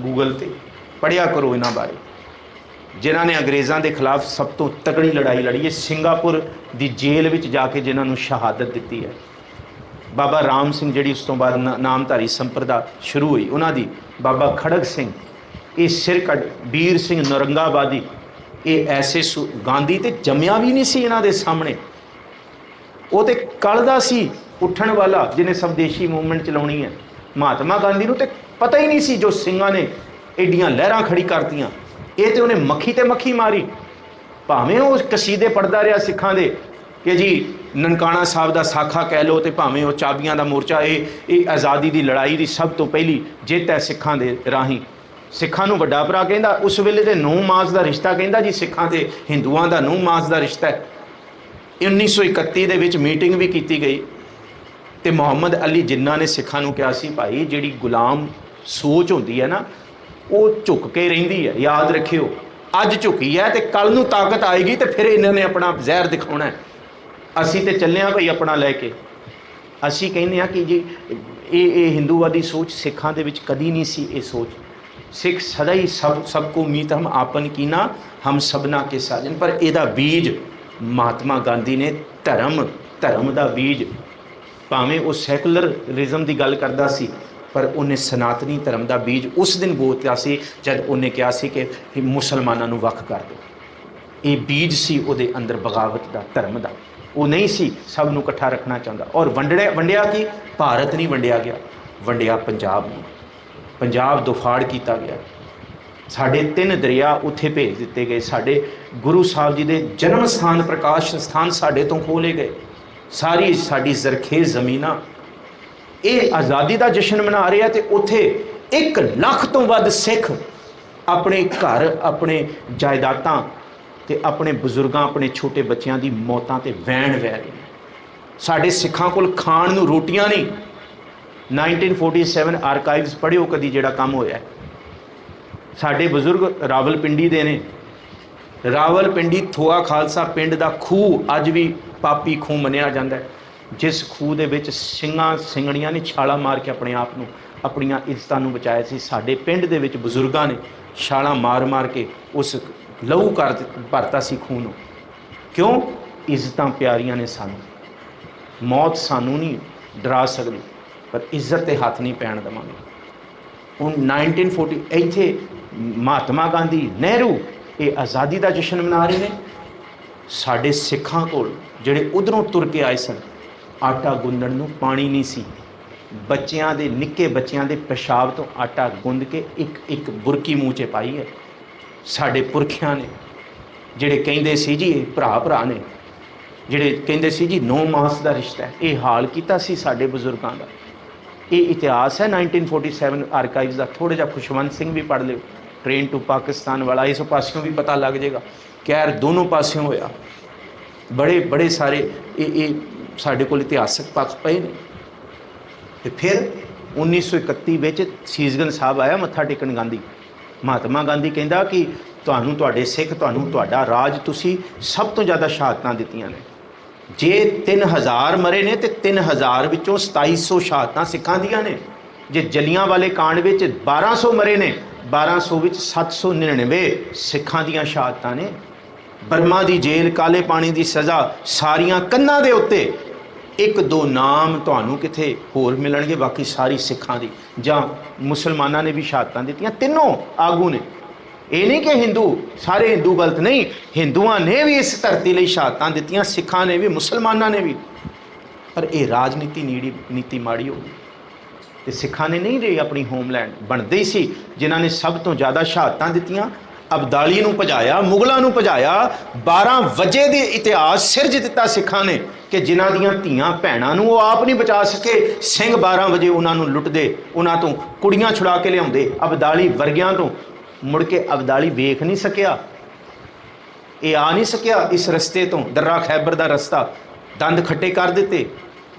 Google ਤੇ ਪੜਿਆ ਕਰੋ ਇਹਨਾਂ ਬਾਰੇ। ਜਿਨ੍ਹਾਂ ਨੇ ਅੰਗਰੇਜ਼ਾਂ ਦੇ ਖਿਲਾਫ ਸਭ ਤੋਂ ਤਕੜੀ ਲੜਾਈ ਲੜੀ ਹੈ, ਸਿੰਗਾਪੁਰ ਦੀ ਜੇਲ੍ਹ ਵਿੱਚ ਜਾ ਕੇ ਜਿਨ੍ਹਾਂ ਨੂੰ ਸ਼ਹਾਦਤ ਦਿੱਤੀ ਹੈ। ਬਾਬਾ ਰਾਮ ਸਿੰਘ ਜਿਹੜੀ ਉਸ ਤੋਂ ਬਾਅਦ ਨਾਮਧਾਰੀ ਸੰਪਰਦਾ ਸ਼ੁਰੂ ਹੋਈ, ਉਹਨਾਂ ਦੀ ਬਾਬਾ ਖੜਗ ਸਿੰਘ, ਇਹ ਸਿਰਕੱਢ ਵੀਰ ਸਿੰਘ ਨਰੰਗਾਬਾਦੀ, ਇਹ ਐਸੇ ਸੁ- ਗਾਂਧੀ ਤੇ ਜੰਮਿਆ ਵੀ ਨਹੀਂ ਸੀ ਇਹਨਾਂ ਦੇ ਸਾਹਮਣੇ। ਉਹ ਤੇ ਕੱਲ ਦਾ ਸੀ ਉੱਠਣ ਵਾਲਾ, ਜਿਹਨੇ ਸਵਦੇਸ਼ੀ ਮੂਵਮੈਂਟ ਚਲਾਉਣੀ ਹੈ। ਮਹਾਤਮਾ ਗਾਂਧੀ ਨੂੰ ਤੇ ਪਤਾ ਹੀ ਨਹੀਂ ਸੀ ਜੋ ਸਿੰਘਾਂ ਨੇ ਏਡੀਆਂ ਲਹਿਰਾਂ ਖੜੀ ਕਰਤੀਆਂ। ਇਹ ਤੇ ਉਹਨੇ ਮੱਖੀ ਤੇ ਮੱਖੀ ਮਾਰੀ। ਭਾਵੇਂ ਉਹ ਕਸੀਦੇ ਪੜਦਾ ਰਿਹਾ ਸਿੱਖਾਂ ਦੇ ਕਿ ਜੀ, ਨਨਕਾਣਾ ਸਾਹਿਬ ਦਾ ਸਾਖਾ ਕਹਿ ਲੋ ਤੇ ਭਾਵੇਂ ਉਹ ਚਾਬੀਆਂ ਦਾ ਮੋਰਚਾ, ਇਹ ਇਹ ਆਜ਼ਾਦੀ ਦੀ ਲੜਾਈ ਦੀ ਸਭ ਤੋਂ ਪਹਿਲੀ ਜਿੱਤ ਹੈ ਸਿੱਖਾਂ ਦੇ ਰਾਹੀਂ। ਸਿੱਖਾਂ ਨੂੰ ਵੱਡਾ ਭਰਾ ਕਹਿੰਦਾ, ਉਸ ਵੇਲੇ ਤੇ ਨੂੰਹ ਮਾਸ ਦਾ ਰਿਸ਼ਤਾ ਕਹਿੰਦਾ ਜੀ ਸਿੱਖਾਂ ਤੇ, ਹਿੰਦੂਆਂ ਦਾ ਨੂੰਹ ਮਾਸ ਦਾ ਰਿਸ਼ਤਾ ਹੈ। 1931 ਦੇ ਵਿੱਚ ਮੀਟਿੰਗ ਵੀ ਕੀਤੀ ਗਈ ਤੇ ਮੁਹੰਮਦ ਅਲੀ ਜਿੰਨਾ ਨੇ ਸਿੱਖਾਂ ਨੂੰ ਕਿਹਾ ਸੀ, ਭਾਈ ਜਿਹੜੀ ਗੁਲਾਮ ਸੋਚ ਹੁੰਦੀ ਹੈ ਨਾ, ਉਹ ਝੁੱਕ ਕੇ ਰਹਿੰਦੀ ਹੈ, ਯਾਦ ਰੱਖਿਓ। ਅੱਜ ਝੁਕੀ ਹੈ ਤੇ ਕੱਲ ਨੂੰ ਤਾਕਤ ਆਏਗੀ ਤੇ ਫਿਰ ਇਹਨਾਂ ਨੇ ਆਪਣਾ ਜ਼ਹਿਰ ਦਿਖਾਉਣਾ ਅਸੀਂ ਤੇ ਚੱਲੇ ਹਾਂ ਭਾਈ ਆਪਣਾ ਲੈ ਕੇ। ਅਸੀਂ ਕਹਿੰਦੇ ਆ ਕਿ ਜੀ, ਇਹ ਇਹ ਹਿੰਦੂਵਾਦੀ ਸੋਚ ਸਿੱਖਾਂ ਦੇ ਵਿੱਚ ਕਦੀ ਨਹੀਂ ਸੀ ਇਹ ਸੋਚ। ਸਿੱਖ ਸਦਾ ਹੀ ਸਭ ਸਭ ਕੋ ਮੀਤ ਹਮ ਆਪਨ ਕੀਨਾ ਹਮ ਸਭਨਾ ਕੇ ਸਾਜਨ। ਪਰ ਇਹਦਾ ਬੀਜ ਮਹਾਤਮਾ ਗਾਂਧੀ ਨੇ ਧਰਮ ਧਰਮ ਦਾ ਬੀਜ। ਭਾਵੇਂ ਉਹ ਸੈਕੂਲਰਿਜ਼ਮ ਦੀ ਗੱਲ ਕਰਦਾ ਸੀ ਪਰ ਉਹਨੇ ਸਨਾਤਨੀ ਧਰਮ ਦਾ ਬੀਜ ਉਸ ਦਿਨ ਬੋਤਿਆ ਸੀ ਜਦ ਉਹਨੇ ਕਿਹਾ ਸੀ ਕਿ ਕਿ ਮੁਸਲਮਾਨਾਂ ਨੂੰ ਵੱਖ ਕਰ ਦਿਓ। ਇਹ ਬੀਜ ਸੀ ਉਹਦੇ ਅੰਦਰ ਬਗਾਵਤ ਦਾ, ਧਰਮ ਦਾ। ਉਹ ਨਹੀਂ ਸੀ ਸਭ ਨੂੰ ਇਕੱਠਾ ਰੱਖਣਾ ਚਾਹੁੰਦਾ। ਔਰ ਵੰਡੜਿਆ, ਵੰਡਿਆ ਕੀ? ਭਾਰਤ ਨਹੀਂ ਵੰਡਿਆ ਗਿਆ, ਵੰਡਿਆ ਪੰਜਾਬ ਨੂੰ। ਪੰਜਾਬ ਦੁਫਾੜ ਕੀਤਾ ਗਿਆ। ਸਾਡੇ ਤਿੰਨ ਦਰਿਆ ਉੱਥੇ ਭੇਜ ਦਿੱਤੇ ਗਏ। ਸਾਡੇ ਗੁਰੂ ਸਾਹਿਬ ਜੀ ਦੇ ਜਨਮ ਸਥਾਨ, ਪ੍ਰਕਾਸ਼ ਸਥਾਨ ਸਾਡੇ ਤੋਂ ਖੋਲੇ ਗਏ। ਸਾਰੀ ਸਾਡੀ ਜ਼ਰਖੇਜ਼ ਜ਼ਮੀਨਾਂ ਇਹ ਆਜ਼ਾਦੀ ਦਾ ਜਸ਼ਨ ਮਨਾ ਰਿਹਾ ਆ ਤੇ ਉੱਥੇ 1 ਲੱਖ ਤੋਂ ਵੱਧ ਸਿੱਖ ਆਪਣੇ ਘਰ, ਆਪਣੇ ਜਾਇਦਾਦਾਂ ਤੇ ਆਪਣੇ ਬਜ਼ੁਰਗਾਂ, ਆਪਣੇ ਛੋਟੇ ਬੱਚਿਆਂ ਦੀ ਮੌਤਾਂ ਤੇ ਵੈਣ ਵਹਿ ਰਹੇ ਸਾਡੇ ਸਿੱਖਾਂ ਕੋਲ ਖਾਣ ਨੂੰ ਰੋਟੀਆਂ ਨਹੀਂ। 1947 ਆਰਕਾਈਵਸ ਪੜ੍ਹਿਓ ਕਦੀ ਜਿਹੜਾ ਕੰਮ ਹੋਇਆ ਸਾਡੇ ਬਜ਼ੁਰਗ ਰਾਵਲਪਿੰਡੀ ਦੇ ਨੇ। ਰਾਵਲਪਿੰਡੀ ਥੋਆ ਖਾਲਸਾ ਪਿੰਡ ਦਾ ਖੂਹ ਅੱਜ ਵੀ ਪਾਪੀ ਖੂਹ ਮੰਨਿਆ ਜਾਂਦਾ ਹੈ। ਜਿਸ ਖੂਹ ਦੇ ਵਿੱਚ ਸਿੰਘਾਂ ਸਿੰਘਣੀਆਂ ਨੇ ਛਾਲਾ ਮਾਰ ਕੇ ਆਪਣੇ ਆਪ ਨੂੰ, ਆਪਣੀਆਂ ਇੱਜ਼ਤਾਂ ਨੂੰ ਬਚਾਇਆ ਸੀ। ਸਾਡੇ ਪਿੰਡ ਦੇ ਵਿੱਚ ਬਜ਼ੁਰਗਾਂ ਨੇ ਛਾਲਾ ਮਾਰ-ਮਾਰ ਕੇ ਉਸ ਲਹੂ ਕਰ ਭਰਤਾ ਸੀ ਖੂਹ ਨੂੰ। ਕਿਉਂ? ਇੱਜ਼ਤਾਂ ਪਿਆਰੀਆਂ ਨੇ ਸਾਨੂੰ। ਮੌਤ ਸਾਨੂੰ ਨਹੀਂ ਡਰਾ ਸਕਦੀ, ਪਰ ਇੱਜ਼ਤ ਤੇ ਹੱਥ ਨਹੀਂ ਪੈਣ ਦੇਵਾਂਗੇ। ਹੁਣ 1940 ਇੱਥੇ ਮਹਾਤਮਾ ਗਾਂਧੀ ਨਹਿਰੂ ਇਹ ਆਜ਼ਾਦੀ ਦਾ ਜਸ਼ਨ ਮਨਾ ਰਹੇ ਨੇ। ਸਾਡੇ ਸਿੱਖਾਂ ਕੋਲ ਜਿਹੜੇ ਉਧਰੋਂ ਤੁਰ ਕੇ ਆਏ ਸਨ ਆਟਾ ਗੁੰਦਣ ਨੂੰ ਪਾਣੀ ਨਹੀਂ ਸੀ। ਬੱਚਿਆਂ ਦੇ, ਨਿੱਕੇ ਬੱਚਿਆਂ ਦੇ ਪਿਸ਼ਾਬ ਤੋਂ ਆਟਾ ਗੁੰਦ ਕੇ ਇੱਕ ਇੱਕ ਬੁਰਕੀ ਮੂੰਹ 'ਚ ਪਾਈ ਹੈ। ਸਾਡੇ ਪੁਰਖਿਆਂ ਨੇ, ਜਿਹੜੇ ਕਹਿੰਦੇ ਸੀ ਜੀ ਇਹ ਭਰਾ ਭਰਾ ਨੇ, ਜਿਹੜੇ ਕਹਿੰਦੇ ਸੀ ਜੀ ਨੌ ਮਾਸ ਦਾ ਰਿਸ਼ਤਾ ਹੈ, ਇਹ ਹਾਲ ਕੀਤਾ ਸੀ ਸਾਡੇ ਬਜ਼ੁਰਗਾਂ ਦਾ। ਇਹ ਇਤਿਹਾਸ ਹੈ 1947 ਆਰਕਾਈਵਸ ਦਾ ਥੋੜਾ ਜਿਹਾ ਖੁਸ਼ਵੰਤ ਸਿੰਘ ਵੀ ਪੜ੍ਹ ਲਿਓ। ਟ੍ਰੇਨ ਟੂ ਪਾਕਿਸਤਾਨ ਵਾਲਾ, ਇਸ ਪਾਸਿਓਂ ਵੀ ਪਤਾ ਲੱਗ ਜਾਏਗਾ ਖੈਰ, ਦੋਨੋਂ ਪਾਸਿਓਂ ਹੋਇਆ। ਬੜੇ ਬੜੇ ਸਾਰੇ ਇਹ ਇਹ ਸਾਡੇ ਕੋਲ ਇਤਿਹਾਸਕ ਪੱਖ ਪਏ ਨੇ। ਤੇ ਫਿਰ 1931 ਵਿੱਚ ਸੀਸਗੰਜ ਸਾਹਿਬ ਆਇਆ ਮੱਥਾ ਟੇਕਣ ਗਾਂਧੀ। ਮਹਾਤਮਾ ਗਾਂਧੀ ਕਹਿੰਦਾ ਕਿ ਤੁਹਾਨੂੰ ਤੁਹਾਡੇ ਸਿੱਖ, ਤੁਹਾਨੂੰ ਤੁਹਾਡਾ ਰਾਜ ਤੁਸੀਂ ਸਭ ਤੋਂ ਜ਼ਿਆਦਾ ਸ਼ਹਾਦਤਾਂ ਦਿੱਤੀਆਂ ਨੇ। ਜੇ 3000 ਮਰੇ ਨੇ ਤੇ 3000 ਵਿੱਚੋਂ 2700 ਸ਼ਹਾਦਤਾਂ ਸਿੱਖਾਂ ਦੀਆਂ ਨੇ। ਜੇ ਜਲੀਆਂ ਵਾਲੇ ਕਾਂਡ ਵਿੱਚ 1200 ਮਰੇ ਨੇ 1200 ਵਿੱਚ 799 ਸਿੱਖਾਂ ਦੀਆਂ ਸ਼ਹਾਦਤਾਂ ਨੇ। ਬਰਮਾ ਦੀ ਜੇਲ੍ਹ, ਕਾਲੇ ਪਾਣੀ ਦੀ ਸਜ਼ਾ ਸਾਰੀਆਂ ਕੰਨਾਂ ਦੇ ਉੱਤੇ ਇੱਕ ਦੋ ਨਾਮ ਤੁਹਾਨੂੰ ਕਿਥੇ ਹੋਰ ਮਿਲਣਗੇ ਬਾਕੀ ਸਾਰੀ ਸਿੱਖਾਂ ਦੀ। ਜਾਂ ਮੁਸਲਮਾਨਾਂ ਨੇ ਵੀ ਸ਼ਹਾਦਤਾਂ ਦਿੱਤੀਆਂ। ਤਿੰਨੋਂ ਆਗੂ ਨੇ। ਇਹ ਨਹੀਂ ਕਿ ਹਿੰਦੂ, ਸਾਰੇ ਹਿੰਦੂ ਗਲਤ ਨਹੀਂ। ਹਿੰਦੂਆਂ ਨੇ ਵੀ ਇਸ ਧਰਤੀ ਲਈ ਸ਼ਹਾਦਤਾਂ ਦਿੱਤੀਆਂ, ਸਿੱਖਾਂ ਨੇ ਵੀ, ਮੁਸਲਮਾਨਾਂ ਨੇ ਵੀ। ਪਰ ਇਹ ਰਾਜਨੀਤੀ ਨੀੜੀ, ਨੀਤੀ ਮਾੜੀ ਹੋ ਗਈ। ਤੇ ਸਿੱਖਾਂ ਨੇ ਨਹੀਂ ਰਹੀ ਆਪਣੀ ਹੋਮਲੈਂਡ। ਬਣਦੇ ਹੀ ਸੀ, ਜਿਨ੍ਹਾਂ ਨੇ ਸਭ ਤੋਂ ਜ਼ਿਆਦਾ ਸ਼ਹਾਦਤਾਂ ਦਿੱਤੀਆਂ। ਅਬਦਾਲੀ ਨੂੰ ਭਜਾਇਆ, ਮੁਗਲਾਂ ਨੂੰ ਭਜਾਇਆ 12 ਵਜੇ ਦੇ ਇਤਿਹਾਸ ਸਿਰਜ ਦਿੱਤਾ ਸਿੱਖਾਂ ਨੇ ਕਿ ਜਿਨ੍ਹਾਂ ਦੀਆਂ ਧੀਆਂ ਭੈਣਾਂ ਨੂੰ ਉਹ ਆਪ ਨਹੀਂ ਬਚਾ ਸਕੇ। ਸਿੰਘ 12 ਵਜੇ ਉਹਨਾਂ ਨੂੰ ਲੁੱਟਦੇ, ਉਹਨਾਂ ਤੋਂ ਕੁੜੀਆਂ ਛੁਡਾ ਕੇ ਲਿਆਉਂਦੇ। ਅਬਦਾਲੀ ਵਰਗਿਆਂ ਤੋਂ ਮੁੜ ਕੇ ਅਬਦਾਲੀ ਵੇਖ ਨਹੀਂ ਸਕਿਆ। ਇਹ ਆ ਨਹੀਂ ਸਕਿਆ ਇਸ ਰਸਤੇ ਤੋਂ। ਦਰਰਾ ਖੈਬਰ ਦਾ ਰਸਤਾ ਦੰਦ ਖੱਟੇ ਕਰ ਦਿੱਤੇ।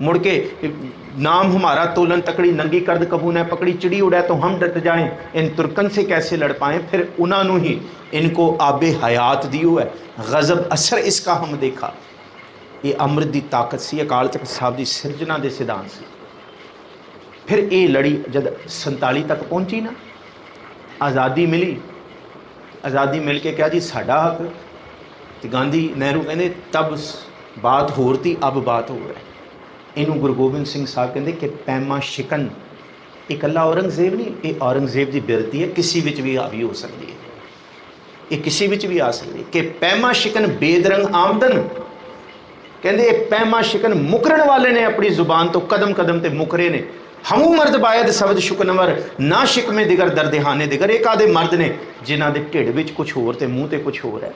ਮੁੜ ਕੇ नाम हमारा तोलन तकड़ी नंगी कर्द कबू ने पकड़ी चिड़ी उड़े तो हम डट जाएं इन तुर्कन से कैसे लड़ पाएं फिर उन्होंने ही इनको आबे हयात दियो है गजब असर इसका हम देखा ये अमृत ਦੀ ਤਾਕਤ ਸੀ ਅਕਾਲ ਤਖਤ ਸਾਹਿਬ ਦੀ ਸਿਰਜਣਾ ਦੇ ਸਿਧਾਂਤ ਸੀ ਫਿਰ ਇਹ ਲੜੀ ਜਦ 47 ਤੱਕ ਪਹੁੰਚੀ ਨਾ ਆਜ਼ਾਦੀ ਮਿਲੀ ਆਜ਼ਾਦੀ ਮਿਲ ਕੇ ਕਿਹਾ ਜੀ ਸਾਡਾ ਹੱਕ ਤੇ ਗਾਂਧੀ ਨਹਿਰੂ ਕਹਿੰਦੇ ਤਬ ਸ- ਬਾਤ ਹੋਰ ਤੀ ਅਬ ਬਾਤ ਹੋਰ ਹੈ ਇਹਨੂੰ ਗੁਰੂ ਗੋਬਿੰਦ ਸਿੰਘ ਸਾਹਿਬ ਕਹਿੰਦੇ ਕਿ ਪੈਮਾ ਸ਼ਿਕਨ। ਇਕੱਲਾ ਔਰੰਗਜ਼ੇਬ ਨਹੀਂ, ਇਹ ਔਰੰਗਜ਼ੇਬ ਦੀ ਬਿਰਤੀ ਹੈ, ਕਿਸੇ ਵਿੱਚ ਵੀ ਹਾਵੀ ਹੋ ਸਕਦੀ ਹੈ। ਇਹ ਕਿਸੇ ਵਿੱਚ ਵੀ ਆ ਸਕਦੀ ਕਿ ਪੈਮਾ ਸ਼ਿਕਨ ਬੇਦਰੰਗ ਆਮਦਨ। ਕਹਿੰਦੇ ਇਹ ਪੈਮਾ ਸ਼ਿਕਨ ਮੁਕਰਨ ਵਾਲੇ ਨੇ ਆਪਣੀ ਜ਼ੁਬਾਨ ਤੋਂ ਕਦਮ ਕਦਮ ਤੇ ਮੁਕਰੇ ਨੇ। ਹਮੂ ਮਰਦ ਬਾਇਦ ਸ਼ਬਦ ਸ਼ੁਕਨਵਰ, ਨਾ ਸ਼ਿਕਮੇ ਦਿਗਰ ਦਰਦਹਾਨੇ ਦਿਗਰ। ਇਹ ਕਾਦੇ ਮਰਦ ਨੇ? ਜਿਨ੍ਹਾਂ ਦੇ ਢਿੱਡ ਵਿੱਚ ਕੁਝ ਹੋਰ ਤੇ ਮੂੰਹ ਤੇ ਕੁਝ ਹੋਰ ਹੈ।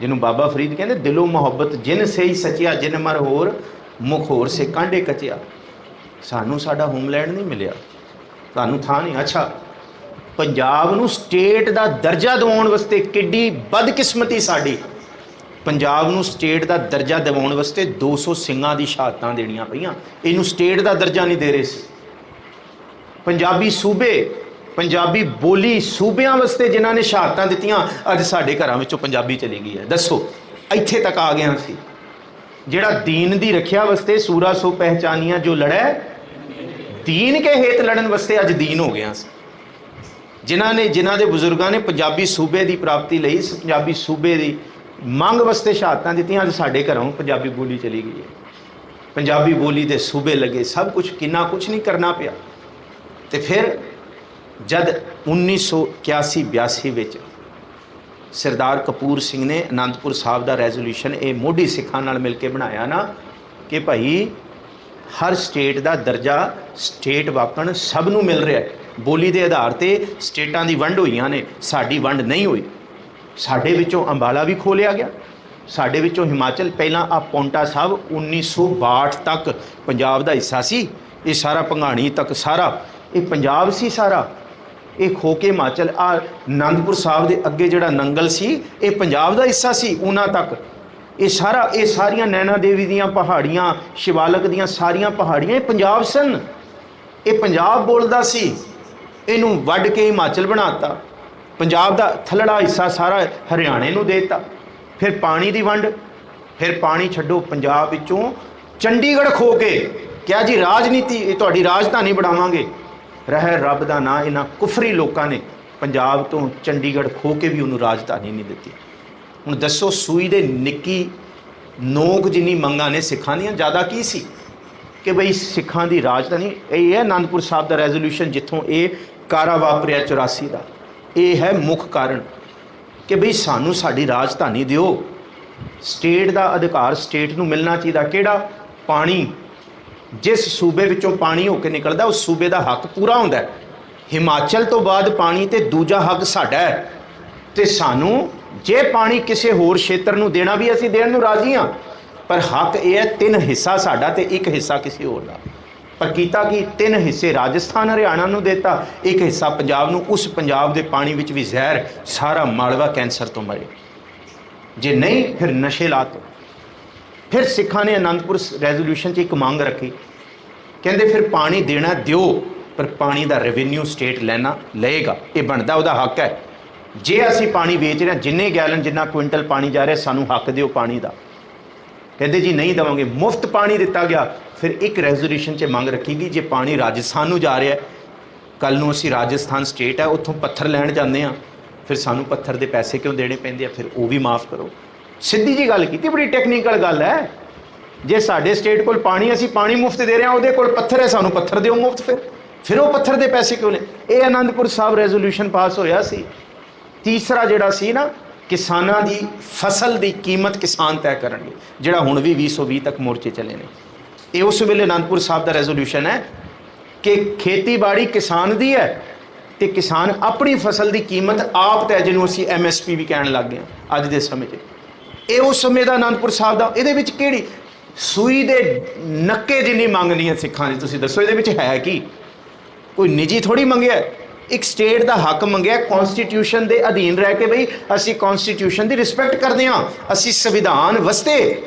ਜਿਹਨੂੰ ਬਾਬਾ ਫਰੀਦ ਕਹਿੰਦੇ, ਦਿਲੋਂ ਮੁਹੱਬਤ ਜਿਨ ਸਹੀ ਸਚਿਆ, ਜਿਨ ਮਰ ਹੋਰ ਮੁਖ ਹੋਰ ਸੇ ਕਾਂਡੇ ਕਚਿਆ ਸਾਨੂੰ ਸਾਡਾ ਹੋਮਲੈਂਡ ਨਹੀਂ ਮਿਲਿਆ। ਤੁਹਾਨੂੰ ਥਾਂ ਨਹੀਂ। ਅੱਛਾ, ਪੰਜਾਬ ਨੂੰ ਸਟੇਟ ਦਾ ਦਰਜਾ ਦਿਵਾਉਣ ਵਾਸਤੇ ਕਿੱਡੀ ਬਦਕਿਸਮਤੀ ਸਾਡੀ। ਪੰਜਾਬ ਨੂੰ ਸਟੇਟ ਦਾ ਦਰਜਾ ਦਿਵਾਉਣ ਵਾਸਤੇ 200 ਸਿੰਘਾਂ ਦੀ ਸ਼ਹਾਦਤਾਂ ਦੇਣੀਆਂ ਪਈਆਂ। ਇਹਨੂੰ ਸਟੇਟ ਦਾ ਦਰਜਾ ਨਹੀਂ ਦੇ ਰਹੇ ਸੀ। ਪੰਜਾਬੀ ਸੂਬੇ, ਪੰਜਾਬੀ ਬੋਲੀ ਸੂਬਿਆਂ ਵਾਸਤੇ ਜਿਨ੍ਹਾਂ ਨੇ ਸ਼ਹਾਦਤਾਂ ਦਿੱਤੀਆਂ, ਅੱਜ ਸਾਡੇ ਘਰਾਂ ਵਿੱਚੋਂ ਪੰਜਾਬੀ ਚਲੀ ਗਈ ਹੈ। ਦੱਸੋ, ਇੱਥੇ ਤੱਕ ਆ ਗਿਆ ਸੀ ਜਿਹੜਾ ਦੀਨ ਦੀ ਰੱਖਿਆ ਵਾਸਤੇ ਸੂਰਾ ਸੋ ਪਹਿਚਾਨੀਆਂ ਜੋ ਲੜੈ, ਦੀਨ ਕੇ ਹੇਤ ਲੜਨ ਵਾਸਤੇ ਅੱਜ ਦੀਨ ਹੋ ਗਿਆ ਸੀ। ਜਿਨ੍ਹਾਂ ਨੇ, ਜਿਨ੍ਹਾਂ ਦੇ ਬਜ਼ੁਰਗਾਂ ਨੇ ਪੰਜਾਬੀ ਸੂਬੇ ਦੀ ਪ੍ਰਾਪਤੀ ਲਈ ਇਸ ਪੰਜਾਬੀ ਸੂਬੇ ਦੀ ਮੰਗ ਵਾਸਤੇ ਸ਼ਹਾਦਤਾਂ ਦਿੱਤੀਆਂ, ਅੱਜ ਸਾਡੇ ਘਰੋਂ ਪੰਜਾਬੀ ਬੋਲੀ ਚਲੀ ਗਈ ਹੈ। ਪੰਜਾਬੀ ਬੋਲੀ ਦੇ ਸੂਬੇ ਲੱਗੇ ਸਭ ਕੁਝ ਕਿੰਨਾ ਕੁਝ ਨਹੀਂ ਕਰਨਾ ਪਿਆ। ਤੇ ਫਿਰ ਜਦ 1981 82 ਵਿੱਚ ਸਰਦਾਰ ਕਪੂਰ ਸਿੰਘ ਨੇ ਅਨੰਦਪੁਰ ਸਾਹਿਬ ਦਾ ਰੈਜ਼ੋਲੂਸ਼ਨ ਇਹ ਮੋਢੀ ਸਿੱਖਾਂ ਨਾਲ ਮਿਲ ਕੇ ਬਣਾਇਆ ਨਾ ਕਿ ਭਾਈ ਹਰ ਸਟੇਟ ਦਾ ਦਰਜਾ ਸਟੇਟ ਵਾਕਣ ਸਭ ਨੂੰ ਮਿਲ ਰਿਹਾ ਹੈ। ਬੋਲੀ ਦੇ ਆਧਾਰ ਤੇ ਸਟੇਟਾਂ ਦੀ ਵੰਡ ਹੋਈਆਂ ਨੇ, ਸਾਡੀ ਵੰਡ ਨਹੀਂ ਹੋਈ। ਸਾਡੇ ਵਿੱਚੋਂ ਅੰਬਾਲਾ ਵੀ ਖੋਲਿਆ ਗਿਆ। ਸਾਡੇ ਵਿੱਚੋਂ ਹਿਮਾਚਲ, ਪਹਿਲਾਂ ਆ ਪੌਂਟਾ ਸਾਹਿਬ 1962 ਤੱਕ ਪੰਜਾਬ ਦਾ ਹਿੱਸਾ ਸੀ। ਇਹ ਸਾਰਾ ਭੰਗਾਣੀ ਤੱਕ ਸਾਰਾ। ਇਹ ਪੰਜਾਬ ਸੀ ਸਾਰਾ। ਇਹ ਖੋ ਕੇ ਹਿਮਾਚਲ, ਆ ਆਨੰਦਪੁਰ ਸਾਹਿਬ ਦੇ ਅੱਗੇ ਜਿਹੜਾ ਨੰਗਲ ਸੀ, ਇਹ ਪੰਜਾਬ ਦਾ ਹਿੱਸਾ ਸੀ ਉਹਨਾਂ ਤੱਕ। ਇਹ ਸਾਰਾ, ਇਹ ਸਾਰੀਆਂ ਨੈਣਾ ਦੇਵੀ ਦੀਆਂ ਪਹਾੜੀਆਂ, ਸ਼ਿਵਾਲਕ ਦੀਆਂ ਸਾਰੀਆਂ ਪਹਾੜੀਆਂ, ਇਹ ਪੰਜਾਬ ਸਨ। ਇਹ ਪੰਜਾਬ ਬੋਲਦਾ ਸੀ। ਇਹਨੂੰ ਵੱਢ ਕੇ ਹਿਮਾਚਲ ਬਣਾਤਾ। ਪੰਜਾਬ ਦਾ ਥੱਲੜਾ ਹਿੱਸਾ ਸਾਰਾ ਹਰਿਆਣੇ ਨੂੰ ਦੇਤਾ। ਫਿਰ ਪਾਣੀ ਦੀ ਵੰਡ, ਫਿਰ ਪਾਣੀ ਛੱਡੋ ਪੰਜਾਬ ਵਿੱਚੋਂ। ਚੰਡੀਗੜ੍ਹ ਖੋ ਕੇ। ਕਿਹਾ ਜੀ, ਰਾਜਨੀਤੀ, ਇਹ ਤੁਹਾਡੀ ਰਾਜਧਾਨੀ ਬਣਾਵਾਂਗੇ। ਰਹਿ ਰੱਬ ਦਾ ਨਾਂ ਇਹਨਾਂ ਕੁਫਰੀ ਲੋਕਾਂ ਨੇ ਪੰਜਾਬ ਤੋਂ ਚੰਡੀਗੜ੍ਹ ਖੋ ਕੇ ਵੀ ਉਹਨੂੰ ਰਾਜਧਾਨੀ ਨਹੀਂ ਦਿੱਤੀ। ਹੁਣ ਦੱਸੋ ਸੂਈ ਦੇ ਨਿੱਕੀ ਨੋਕ ਜਿੰਨੀ ਮੰਗਾਂ ਨੇ, ਸਿੱਖਾਂ ਦੀਆਂ, ਜ਼ਿਆਦਾ ਕੀ ਸੀ? ਕਿ ਬਈ ਸਿੱਖਾਂ ਦੀ ਰਾਜਧਾਨੀ, ਇਹ ਹੈ ਆਨੰਦਪੁਰ ਸਾਹਿਬ ਦਾ ਰੈਜ਼ੋਲੂਸ਼ਨ ਜਿੱਥੋਂ ਇਹ ਕਾਰਾ ਵਾਪਰਿਆ 84 ਦਾ। ਇਹ ਹੈ ਮੁੱਖ ਕਾਰਨ ਕਿ ਬਈ ਸਾਨੂੰ ਸਾਡੀ ਰਾਜਧਾਨੀ ਦਿਓ। ਸਟੇਟ ਦਾ ਅਧਿਕਾਰ ਸਟੇਟ ਨੂੰ ਮਿਲਣਾ ਚਾਹੀਦਾ। ਕਿਹੜਾ? ਪਾਣੀ। ਜਿਸ ਸੂਬੇ ਵਿੱਚੋਂ ਪਾਣੀ ਹੋ ਕੇ ਨਿਕਲਦਾ, ਉਸ ਸੂਬੇ ਦਾ ਹੱਕ ਪੂਰਾ ਹੁੰਦਾ ਹਿਮਾਚਲ ਤੋਂ ਬਾਅਦ ਪਾਣੀ ਤੇ ਦੂਜਾ ਹੱਕ ਸਾਡਾ ਹੈ। ਤੇ ਸਾਨੂੰ ਜੇ ਪਾਣੀ ਕਿਸੇ ਹੋਰ ਖੇਤਰ ਨੂੰ ਦੇਣਾ ਵੀ ਅਸੀਂ ਦੇਣ ਨੂੰ ਰਾਜ਼ੀ ਹਾਂ, ਪਰ ਹੱਕ ਇਹ ਹੈ ਤਿੰਨ ਹਿੱਸਾ ਸਾਡਾ ਤੇ ਇੱਕ ਹਿੱਸਾ ਕਿਸੇ ਹੋਰ ਦਾ। ਪਰ ਕੀਤਾ ਕਿ? ਤਿੰਨ ਹਿੱਸੇ ਰਾਜਸਥਾਨ, ਹਰਿਆਣਾ ਨੂੰ ਦਿੱਤਾ, ਇੱਕ ਹਿੱਸਾ ਪੰਜਾਬ ਨੂੰ, ਉਸ ਪੰਜਾਬ ਦੇ ਪਾਣੀ ਵਿੱਚ ਵੀ ਜ਼ਹਿਰ ਸਾਰਾ ਮਾਲਵਾ ਕੈਂਸਰ ਤੋਂ ਮਰੇ। ਜੇ ਨਹੀਂ, ਫਿਰ ਨਸ਼ੇ ਲਾ ਤੋਂ। ਫਿਰ ਸਿੱਖਾਂ ਨੇ ਆਨੰਦਪੁਰ ਰੈਜ਼ੋਲੂਸ਼ਨ 'ਚ ਇੱਕ ਮੰਗ ਰੱਖੀ। ਕਹਿੰਦੇ ਫਿਰ ਪਾਣੀ ਦੇਣਾ ਦਿਓ, ਪਰ ਪਾਣੀ ਦਾ ਰੈਵਨਿਊ ਸਟੇਟ ਲੈਣਾ ਲਏਗਾ। ਇਹ ਬਣਦਾ ਉਹਦਾ ਹੱਕ ਹੈ। ਜੇ ਅਸੀਂ ਪਾਣੀ ਵੇਚ ਰਹੇ ਹਾਂ, ਜਿੰਨੇ ਗੈਲਨ ਜਿੰਨਾ ਕੁਇੰਟਲ ਪਾਣੀ ਜਾ ਰਿਹਾ, ਸਾਨੂੰ ਹੱਕ ਦਿਓ ਪਾਣੀ ਦਾ। ਕਹਿੰਦੇ ਜੀ ਨਹੀਂ ਦਵਾਂਗੇ, ਮੁਫਤ ਪਾਣੀ ਦਿੱਤਾ ਗਿਆ। ਫਿਰ ਇੱਕ ਰੈਜ਼ੋਲੂਸ਼ਨ 'ਚ ਮੰਗ ਰੱਖੀ ਗਈ, ਜੇ ਪਾਣੀ ਰਾਜਸਥਾਨ ਨੂੰ ਜਾ ਰਿਹਾ ਹੈ ਕੱਲ ਨੂੰ ਅਸੀਂ ਰਾਜਸਥਾਨ ਸਟੇਟ ਹੈ, ਉੱਥੋਂ ਪੱਥਰ ਲੈਣ ਜਾਂਦੇ ਆ ਫਿਰ ਸਾਨੂੰ ਪੱਥਰ ਦੇ ਪੈਸੇ ਕਿਉਂ ਦੇਣੇ ਪੈਂਦੇ ਆ? ਫਿਰ ਉਹ ਵੀ ਮਾਫ ਕਰੋ। ਸਿੱਧੀ ਜੀ ਗੱਲ ਕੀਤੀ, ਬੜੀ ਟੈਕਨੀਕਲ ਗੱਲ ਹੈ। ਜੇ ਸਾਡੇ ਸਟੇਟ ਕੋਲ ਪਾਣੀ, ਅਸੀਂ ਪਾਣੀ ਮੁਫਤ ਦੇ ਰਹੇ ਹਾਂ, ਉਹਦੇ ਕੋਲ ਪੱਥਰ ਹੈ, ਸਾਨੂੰ ਪੱਥਰ ਦਿਓ ਮੁਫਤ। ਫਿਰ ਫਿਰ ਉਹ ਪੱਥਰ ਦੇ ਪੈਸੇ ਕਿਉਂ ਨੇ? ਇਹ ਆਨੰਦਪੁਰ ਸਾਹਿਬ ਰੈਜ਼ੋਲੂਸ਼ਨ ਪਾਸ ਹੋਇਆ ਸੀ। ਤੀਸਰਾ ਜਿਹੜਾ ਸੀ ਨਾ, ਕਿਸਾਨਾਂ ਦੀ ਫਸਲ ਦੀ ਕੀਮਤ ਕਿਸਾਨ ਤੈਅ ਕਰਨਗੇ, ਜਿਹੜਾ ਹੁਣ ਵੀ 2020 ਤੱਕ ਮੋਰਚੇ ਚੱਲੇ ਨੇ। ਇਹ ਉਸ ਵੇਲੇ ਆਨੰਦਪੁਰ ਸਾਹਿਬ ਦਾ ਰੈਜ਼ੋਲੂਸ਼ਨ ਹੈ ਕਿ ਖੇਤੀਬਾੜੀ ਕਿਸਾਨ ਦੀ ਹੈ ਤੇ ਕਿਸਾਨ ਆਪਣੀ ਫਸਲ ਦੀ ਕੀਮਤ ਆਪ ਤੈਅ, ਜਿਹਨੂੰ ਅਸੀਂ ਐਮਐਸਪੀ ਵੀ ਕਹਿਣ ਲੱਗ ਗਏ ਹਾਂ ਅੱਜ ਦੇ ਸਮੇਂ 'ਚ। ਇਹ ਉਸ ਸਮੇਂ ਦਾ ਆਨੰਦਪੁਰ ਸਾਹਿਬ ਦਾ, ਇਹਦੇ ਵਿੱਚ ਕਿਹੜੀ? ਸੂਈ ਦੇ ਨੱਕੇ ਜਿੰਨੀ ਮੰਗ ਨਹੀਂ ਹੈ ਸਿੱਖਾਂ ਦੀ, ਤੁਸੀਂ ਦੱਸੋ, ਇਹਦੇ ਵਿੱਚ ਹੈ ਕੀ? ਕੋਈ ਨਿੱਜੀ ਥੋੜੀ ਮੰਗਿਆ? ਇੱਕ ਸਟੇਟ ਦਾ ਹੱਕ ਮੰਗਿਆ ਕਨਸਟੀਟਿਊਸ਼ਨ ਦੇ ਅਧੀਨ ਰਹਿ ਕੇ ਬਈ, ਅਸੀਂ ਕਨਸਟੀਟਿਊਸ਼ਨ ਦੀ ਰਿਸਪੈਕਟ ਕਰਦੇ ਹਾਂ, ਅਸੀਂ ਸੰਵਿਧਾਨ ਵਸਤੇ,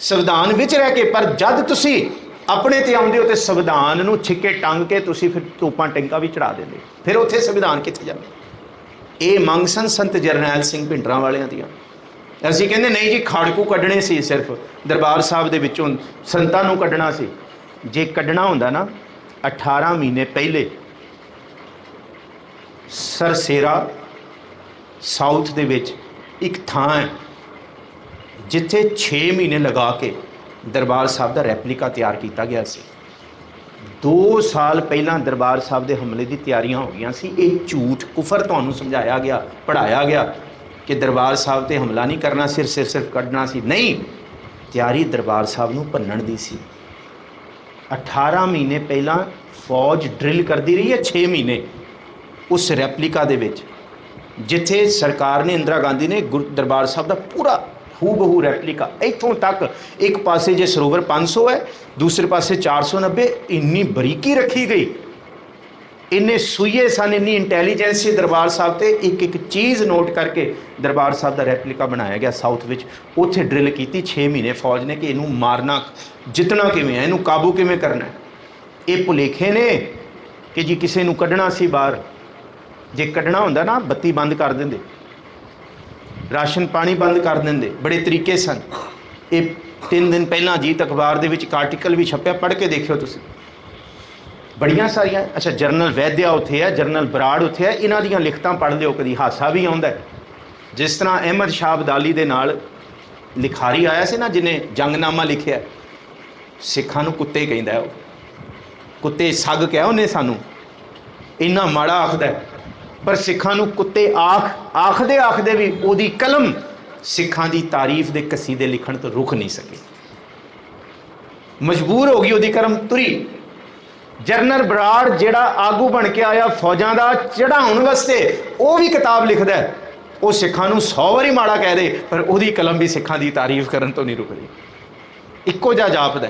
ਸੰਵਿਧਾਨ ਵਿੱਚ ਰਹਿ ਕੇ, ਪਰ ਜਦ ਤੁਸੀਂ ਆਪਣੇ ਤੇ ਆਉਂਦੇ ਹੋ ਤੇ ਸੰਵਿਧਾਨ ਨੂੰ ਛਿੱਕੇ ਟੰਗ ਕੇ ਤੁਸੀਂ ਫਿਰ ਤੋਪਾਂ ਟੈਂਕਾਂ ਵੀ ਚੜਾ ਦਿੰਦੇ ਫਿਰ ਉੱਥੇ ਸੰਵਿਧਾਨ ਕਿੱਥੇ ਜਾਂਦਾ? ਇਹ ਮੰਗ ਸਨ ਸੰਤ ਜਰਨੈਲ ਸਿੰਘ ਭਿੰਡਰਾਂ ਵਾਲਿਆਂ ਦੀਆਂ। ਅਸੀਂ ਕਹਿੰਦੇ ਨਹੀਂ ਜੀ, ਖਾੜਕੂ ਕੱਢਣੇ ਸੀ ਸਿਰਫ। ਦਰਬਾਰ ਸਾਹਿਬ ਦੇ ਵਿੱਚੋਂ ਸੰਤਾਂ ਨੂੰ ਕੱਢਣਾ ਸੀ। ਜੇ ਕੱਢਣਾ ਹੁੰਦਾ ਨਾ 18 ਮਹੀਨੇ ਪਹਿਲੇ ਸਰਸੇਰਾ ਸਾਊਥ ਦੇ ਵਿੱਚ ਇੱਕ ਥਾਂ ਹੈ, ਜਿੱਥੇ 6 ਮਹੀਨੇ ਲਗਾ ਕੇ ਦਰਬਾਰ ਸਾਹਿਬ ਦਾ ਰੈਪਲੀਕਾ ਤਿਆਰ ਕੀਤਾ ਗਿਆ ਸੀ। 2 ਸਾਲ ਪਹਿਲਾਂ ਦਰਬਾਰ ਸਾਹਿਬ ਦੇ ਹਮਲੇ ਦੀ ਤਿਆਰੀਆਂ ਹੋ ਗਈਆਂ ਸੀ। ਇਹ ਝੂਠ ਕੁਫਰ ਤੁਹਾਨੂੰ ਸਮਝਾਇਆ ਗਿਆ ਪੜਾਇਆ ਗਿਆ। ਕਿ ਦਰਬਾਰ ਸਾਹਿਬ ਤੇ ਹਮਲਾ ਨਹੀਂ ਕਰਨਾ ਸਿਰ ਸਿਰ ਸਿਰ ਕੱਢਣਾ ਸੀ। ਨਹੀਂ, ਤਿਆਰੀ ਦਰਬਾਰ ਸਾਹਿਬ ਨੂੰ ਭੰਨਣ ਦੀ ਸੀ। 18 ਮਹੀਨੇ ਪਹਿਲਾਂ ਫੌਜ ਡਰਿਲ ਕਰਦੀ ਰਹੀ ਹੈ 6 ਮਹੀਨੇ ਉਸ ਰੈਪਲੀਕਾ ਦੇ ਵਿੱਚ, ਜਿੱਥੇ ਸਰਕਾਰ ਨੇ ਇੰਦਰਾ ਗਾਂਧੀ ਨੇ ਗੁਰ- ਦਰਬਾਰ ਸਾਹਿਬ ਦਾ ਪੂਰਾ ਹੂ ਬਹੂ ਰੈਪਲੀਕਾ। ਇੱਥੋਂ ਤੱਕ ਇੱਕ ਪਾਸੇ ਜੇ ਸਰੋਵਰ 500 ਹੈ, ਦੂਸਰੇ ਪਾਸੇ 490 ਇੰਨੀ ਬਰੀਕੀ ਰੱਖੀ ਗਈ। ਇੰਨੇ ਸੂਈਏ ਸਨ, ਇੰਨੀ ਇੰਟੈਲੀਜੈਂਸ ਸੀ ਦਰਬਾਰ ਸਾਹਿਬ ਤੇ। ਇੱਕ ਇੱਕ ਚੀਜ਼ ਨੋਟ ਕਰਕੇ ਦਰਬਾਰ ਸਾਹਿਬ ਦਾ ਰੈਪਲੀਕਾ ਬਣਾਇਆ ਗਿਆ ਸਾਊਥ ਵਿੱਚ। ਉੱਥੇ ਡਰਿਲ ਕੀਤੀ 6 ਮਹੀਨੇ ਫੌਜ ਨੇ ਕਿ ਇਹਨੂੰ ਮਾਰਨਾ ਜਿੱਤਣਾ ਕਿਵੇਂ ਹੈ, ਇਹਨੂੰ ਕਾਬੂ ਕਿਵੇਂ ਕਰਨਾ ਹੈ। ਇਹ ਭੁਲੇਖੇ ਨੇ ਕਿ ਜੀ ਕਿਸੇ ਨੂੰ ਕੱਢਣਾ ਸੀ ਬਾਹਰ। ਜੇ ਕੱਢਣਾ ਹੁੰਦਾ ਨਾ, ਬੱਤੀ ਬੰਦ ਕਰ ਦਿੰਦੇ। ਰਾਸ਼ਨ ਪਾਣੀ ਬੰਦ ਕਰ ਦਿੰਦੇ। ਬੜੇ ਤਰੀਕੇ ਸਨ। ਇਹ ਤਿੰਨ ਦਿਨ ਪਹਿਲਾਂ ਜੀਤ ਅਖਬਾਰ ਦੇ ਵਿੱਚ ਇੱਕ ਆਰਟੀਕਲ ਵੀ ਛਪਿਆ, ਪੜ੍ਹ ਕੇ ਦੇਖਿਓ ਤੁਸੀਂ। ਬੜੀਆਂ ਸਾਰੀਆਂ, ਅੱਛਾ, ਜਰਨਲ ਵੈਦਿਆ ਉੱਥੇ ਹੈ ਜਰਨਲ ਬਰਾੜ ਉੱਥੇ ਹੈ ਇਹਨਾਂ ਦੀਆਂ ਲਿਖਤਾਂ ਪੜ੍ਹ ਲਿਓ, ਕਦੀ ਹਾਸਾ ਵੀ ਆਉਂਦਾ ਜਿਸ ਤਰ੍ਹਾਂ ਅਹਿਮਦ ਸ਼ਾਹ ਅਬਦਾਲੀ ਦੇ ਨਾਲ ਲਿਖਾਰੀ ਆਇਆ ਸੀ ਨਾ, ਜਿਹਨੇ ਜੰਗਨਾਮਾ ਲਿਖਿਆ, ਸਿੱਖਾਂ ਨੂੰ ਕੁੱਤੇ ਕਹਿੰਦਾ ਉਹ। ਕੁੱਤੇ ਸੱਗ ਕਿਹਾ ਉਹਨੇ ਸਾਨੂੰ। ਇੰਨਾ ਮਾੜਾ ਆਖਦਾ ਪਰ ਸਿੱਖਾਂ ਨੂੰ ਕੁੱਤੇ ਆਖ, ਆਖਦੇ ਆਖਦੇ ਵੀ ਉਹਦੀ ਕਲਮ ਸਿੱਖਾਂ ਦੀ ਤਾਰੀਫ ਦੇ ਕਸੀਦੇ ਲਿਖਣ ਤੋਂ ਰੁਕ ਨਹੀਂ ਸਕੀ। ਮਜਬੂਰ ਹੋ ਗਈ ਉਹਦੀ ਕਰਮ ਤੁਰੀ। ਜਰਨਲ ਬਰਾੜ ਜਿਹੜਾ ਆਗੂ ਬਣ ਕੇ ਆਇਆ ਫੌਜਾਂ ਦਾ ਚੜਾਉਣ ਵਾਸਤੇ, ਉਹ ਵੀ ਕਿਤਾਬ ਲਿਖਦਾ ਉਹ ਸਿੱਖਾਂ ਨੂੰ 100 ਵਾਰੀ ਮਾੜਾ ਕਹਿ ਦੇ, ਪਰ ਉਹਦੀ ਕਲਮ ਵੀ ਸਿੱਖਾਂ ਦੀ ਤਾਰੀਫ ਕਰਨ ਤੋਂ ਨਹੀਂ ਰੁਕਦੀ ਇੱਕੋ ਜਿਹਾ ਜਾਪਦਾ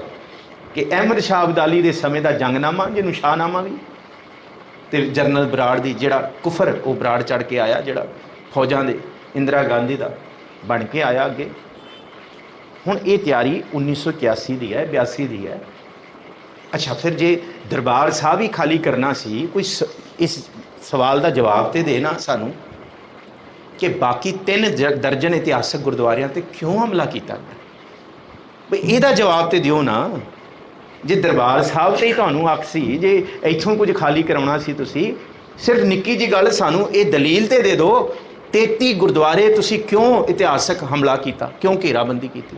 ਕਿ ਅਹਿਮਦ ਸ਼ਾਹ ਅਬਦਾਲੀ ਦੇ ਸਮੇਂ ਦਾ ਜੰਗਨਾਮਾ, ਜਿਹਨੂੰ ਸ਼ਾਹਨਾਮਾ ਵੀ। ਤੇ ਜਰਨਲ ਬਰਾੜ ਦੀ ਜਿਹੜਾ ਕੁਫਰ, ਉਹ ਬਰਾੜ ਚੜ ਕੇ ਆਇਆ, ਜਿਹੜਾ ਫੌਜਾਂ ਦੇ, ਇੰਦਰਾ ਗਾਂਧੀ ਦਾ ਬਣ ਕੇ ਆਇਆ ਅੱਗੇ। ਹੁਣ ਇਹ ਤਿਆਰੀ 1981 ਦੀ ਹੈ 82 ਦੀ ਹੈ। ਅੱਛਾ, ਫਿਰ ਜੇ ਦਰਬਾਰ ਸਾਹਿਬ ਹੀ ਖਾਲੀ ਕਰਨਾ ਸੀ, ਕੋਈ ਸ- ਇਸ ਸਵਾਲ ਦਾ ਜਵਾਬ ਤੇ ਦੇਣਾ ਸਾਨੂੰ ਕਿ ਬਾਕੀ ਤਿੰਨ ਜ- ਦਰਜਨ ਇਤਿਹਾਸਕ ਗੁਰਦੁਆਰਿਆਂ ਤੇ ਕਿਉਂ ਹਮਲਾ ਕੀਤਾ ਬਈ ਇਹਦਾ ਜਵਾਬ ਤੇ ਦਿਓ ਨਾ। ਜੇ ਦਰਬਾਰ ਸਾਹਿਬ ਤੇ ਹੀ ਤੁਹਾਨੂੰ ਹੱਕ ਸੀ, ਜੇ ਇੱਥੋਂ ਕੁਝ ਖਾਲੀ ਕਰਾਉਣਾ ਸੀ ਤੁਸੀਂ, ਸਿਰਫ ਨਿੱਕੀ ਜੀ ਗੱਲ ਸਾਨੂੰ ਇਹ ਦਲੀਲ ਤੇ ਦੇ ਦਿਓ 33 ਗੁਰਦੁਆਰੇ ਤੁਸੀਂ ਕਿਉਂ ਇਤਿਹਾਸਕ ਹਮਲਾ ਕੀਤਾ? ਕਿਉਂ ਘੇਰਾਬੰਦੀ ਕੀਤੀ?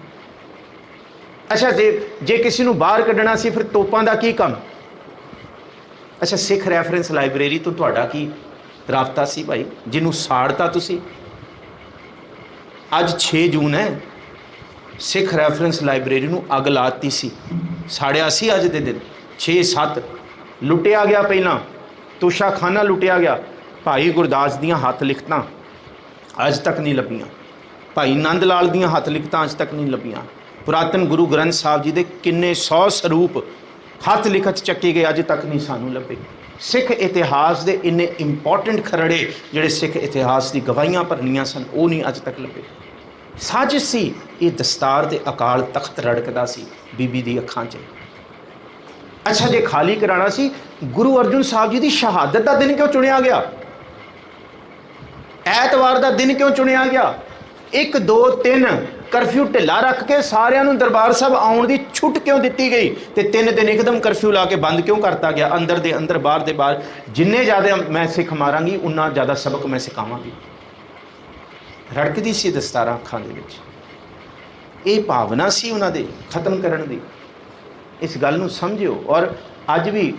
ਅੱਛਾ, ਜੇ ਜੇ ਕਿਸੇ ਨੂੰ ਬਾਹਰ ਕੱਢਣਾ ਸੀ, ਫਿਰ ਤੋਪਾਂ ਦਾ ਕੀ ਕੰਮ? ਅੱਛਾ, ਸਿੱਖ ਰੈਫਰੈਂਸ ਲਾਇਬ੍ਰੇਰੀ ਤੋਂ ਤੁਹਾਡਾ ਕੀ ਰਾਬਤਾ ਸੀ ਭਾਈ? ਜਿਹਨੂੰ ਸਾੜਤਾ ਤੁਸੀਂ? ਅੱਜ 6 ਜੂਨ ਹੈ। ਸਿੱਖ ਰੈਫਰੈਂਸ ਲਾਇਬ੍ਰੇਰੀ ਨੂੰ ਅੱਗ ਲਾਤੀ ਸੀ। ਸਾੜਿਆ ਸੀ ਅੱਜ ਦੇ ਦਿਨ। 6 7 ਲੁੱਟਿਆ ਗਿਆ ਪਹਿਲਾਂ। ਤੋਸ਼ਾਖਾਨਾ ਲੁੱਟਿਆ ਗਿਆ। ਭਾਈ ਗੁਰਦਾਸ ਦੀਆਂ ਹੱਥ ਲਿਖਤਾਂ ਅੱਜ ਤੱਕ ਨਹੀਂ ਲੱਭੀਆਂ। ਭਾਈ ਨੰਦ ਲਾਲ ਦੀਆਂ ਹੱਥ ਲਿਖਤਾਂ ਅੱਜ ਤੱਕ ਨਹੀਂ ਲੱਭੀਆਂ। ਪੁਰਾਤਨ ਗੁਰੂ ਗ੍ਰੰਥ ਸਾਹਿਬ ਜੀ ਦੇ ਕਿੰਨੇ 100 ਸਰੂਪ ਹੱਥ ਲਿਖਤ ਚੱਕੇ ਗਏ, ਅੱਜ ਤੱਕ ਨਹੀਂ ਸਾਨੂੰ ਲੱਭੇ। ਸਿੱਖ ਇਤਿਹਾਸ ਦੇ ਇੰਨੇ ਇੰਪੋਰਟੈਂਟ ਖਰੜੇ ਜਿਹੜੇ ਸਿੱਖ ਇਤਿਹਾਸ ਦੀ ਗਵਾਹੀਆਂ ਭਰਨੀਆਂ ਸਨ, ਉਹ ਨਹੀਂ ਅੱਜ ਤੱਕ ਲੱਭੇ। ਸਾਜ਼ਿਸ਼ ਸੀ, ਇਹ ਦਸਤਾਰ ਤੇ ਅਕਾਲ ਤਖਤ ਰੜਕਦਾ ਸੀ ਬੀਬੀ ਦੀ ਅੱਖਾਂ 'ਚ। ਅੱਛਾ, ਜੇ ਖਾਲੀ ਕਰਾਣਾ ਸੀ, ਗੁਰੂ ਅਰਜਨ ਸਾਹਿਬ ਜੀ ਦੀ ਸ਼ਹਾਦਤ ਦਾ ਦਿਨ ਕਿਉਂ ਚੁਣਿਆ ਗਿਆ? ਐਤਵਾਰ ਦਾ ਦਿਨ ਕਿਉਂ ਚੁਣਿਆ ਗਿਆ? 1 2 3 ਕਰਫਿਊ ਢਿੱਲਾ ਰੱਖ ਕੇ ਸਾਰਿਆਂ ਨੂੰ ਦਰਬਾਰ ਸਾਹਿਬ ਆਉਣ ਦੀ ਛੁੱਟ ਕਿਉਂ ਦਿੱਤੀ ਗਈ? ਤੇ ਤਿੰਨ ਦਿਨ ਇੱਕਦਮ ਕਰਫਿਊ ਲਾ ਕੇ ਬੰਦ ਕਿਉਂ ਕਰਤਾ ਗਿਆ? ਅੰਦਰ ਦੇ ਅੰਦਰ, ਬਾਹਰ ਦੇ ਬਾਹਰ। ਜਿੰਨੇ ਜ਼ਿਆਦਾ ਮੈਂ ਸਿੱਖ ਮਾਰਾਂਗੀ, ਉਨਾ ਜ਼ਿਆਦਾ ਸਬਕ ਮੈਂ ਸਿਖਾਵਾਂਗੀ। ਰੜਕਦੀ ਸੀ ਦਸਤਾਰਾਂ ਅੱਖਾਂ ਦੇ ਵਿੱਚ। ਇਹ ਭਾਵਨਾ ਸੀ ਉਹਨਾਂ ਦੇ ਖਤਮ ਕਰਨ ਦੀ। ਇਸ ਗੱਲ ਨੂੰ ਸਮਝਿਓ। ਔਰ ਅੱਜ ਵੀ